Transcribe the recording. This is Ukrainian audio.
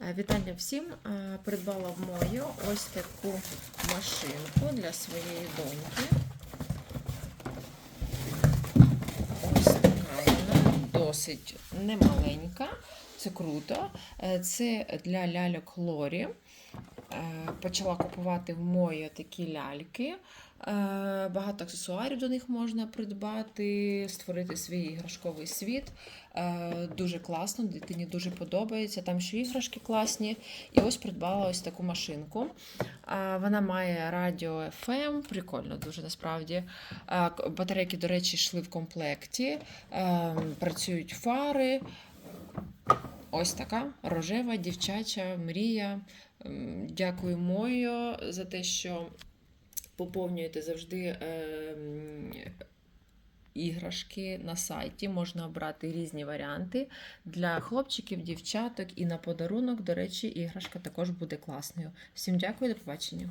Е, Вітання всім! Е, Придбала в мою ось таку машинку для своєї доньки. Ось така вона, досить немаленька. Це круто. Е, Це для ляльок Лорі. Е, Почала купувати в мої такі ляльки. Е, Багато аксесуарів до них можна придбати, створити свій іграшковий світ. Е, Дуже класно, дитині дуже подобається. Там ще іграшки класні. І ось придбала ось таку машинку. Вона має радіо FM, прикольно дуже насправді. Батарейки, до речі, йшли в комплекті. Е, Працюють фари. Ось така рожева дівчача мрія. Дякую Мою за те, що поповнюєте завжди ем, іграшки на сайті. Можна обрати різні варіанти для хлопчиків, дівчаток і на подарунок, до речі, іграшка також буде класною. Всім дякую, до побачення.